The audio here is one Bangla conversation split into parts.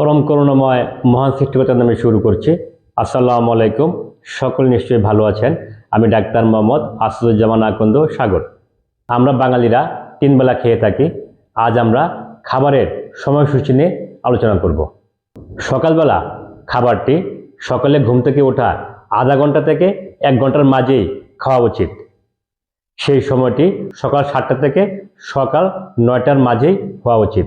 পরম করুণাময় মহান সৃষ্টিকতার নামে শুরু করছি। আসসালামু আলাইকুম। সকল নিশ্চয়ই ভালো আছেন। আমি ডাক্তার মোহাম্মদ আসাদুজ্জামান আকন্দ সাগর। আমরা বাঙালিরা তিনবেলা খেয়ে থাকি। আজ আমরা খাবারের সময়সূচি নিয়ে আলোচনা করব। সকালবেলা খাবারটি সকালে ঘুম থেকে ওঠা আধা ঘণ্টা থেকে এক ঘণ্টার মাঝেই খাওয়া উচিত। সেই সময়টি সকাল সাতটা থেকে সকাল নয়টার মাঝেই হওয়া উচিত।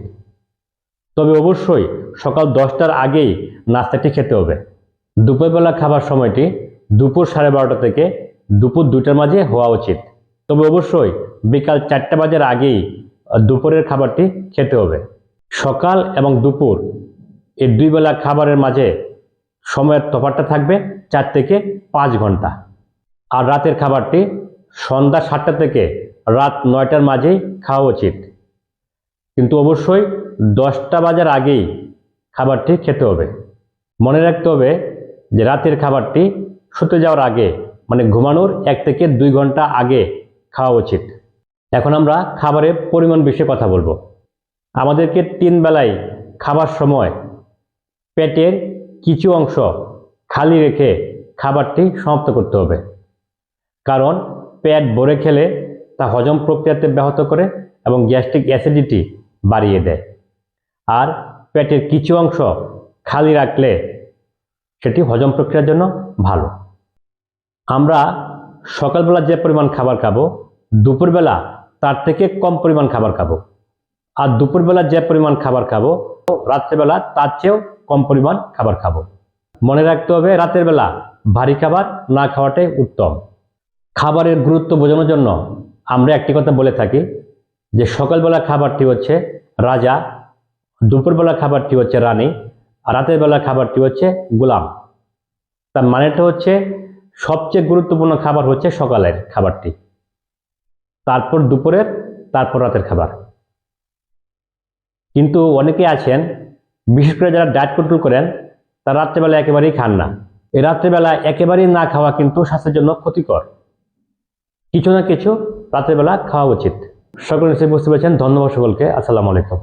তবে অবশ্যই সকাল দশটার আগেই নাস্তাটি খেতে হবে। দুপুরবেলা খাবার সময়টি দুপুর সাড়ে বারোটা থেকে দুপুর দুটার মাঝে হওয়া উচিত। তবে অবশ্যই বিকাল চারটা বাজার আগেই দুপুরের খাবারটি খেতে হবে। সকাল এবং দুপুর এই দুই বেলা খাবারের মাঝে সময়ের তফাৎটা থাকবে চার থেকে পাঁচ ঘণ্টা। আর রাতের খাবারটি সন্ধ্যা সাতটা থেকে রাত নয়টার মাঝেই খাওয়া উচিত। কিন্তু অবশ্যই দশটা বাজার আগেই খাবারটি খেতে হবে। মনে রাখতে হবে যে রাতের খাবারটি শুতে যাওয়ার আগে মানে ঘুমানোর এক থেকে দুই ঘণ্টা আগে খাওয়া উচিত। এখন আমরা খাবারের পরিমাণ বিষয়ে কথা বলব। আমাদেরকে তিন বেলায় খাবার সময় পেটের কিছু অংশ খালি রেখে খাবারটি সমাপ্ত করতে হবে। কারণ পেট ভরে খেলে তা হজম প্রক্রিয়াতে ব্যাহত করে এবং গ্যাস্ট্রিক অ্যাসিডিটি বাড়িয়ে দেয়। আর পেটের কিছু অংশ খালি রাখলে সেটি হজম প্রক্রিয়ার জন্য ভালো। আমরা সকালবেলা যে পরিমাণ খাবার খাব, দুপুরবেলা তার থেকে কম পরিমাণ খাবার খাব। আর দুপুরবেলা যে পরিমাণ খাবার খাব, রাত্রেবেলা তার চেয়েও কম পরিমাণ খাবার খাব। মনে রাখতে হবে, রাতের বেলা ভারী খাবার না খাওয়াটাই উত্তম। খাবারের গুরুত্ব বোঝানোর জন্য আমরা একটি কথা বলে থাকি যে সকালবেলা খাবারটি হচ্ছে রাজা দুপুরবেলা খাবারটি হচ্ছে রানী, আর রাতের বেলা খাবারটি হচ্ছে গোলাম। তার মানেটা হচ্ছে সবচেয়ে গুরুত্বপূর্ণ খাবার হচ্ছে সকালের খাবারটি। তারপর দুপুরের, তারপর রাতের খাবার। কিন্তু অনেকে আছেন, বিশেষ করে যারা ডায়েট কন্ট্রোল করেন, তারা রাত্রেবেলা একেবারেই খান না। এই রাত্রেবেলা একেবারেই না খাওয়া কিন্তু স্বাস্থ্যের জন্য ক্ষতিকর। কিছু না কিছু রাত্রেবেলা খাওয়া উচিত। সকল নিশ্চয়ই বুঝতে পেরেছেন। ধন্যবাদ সকলকে। আসসালামু আলাইকুম।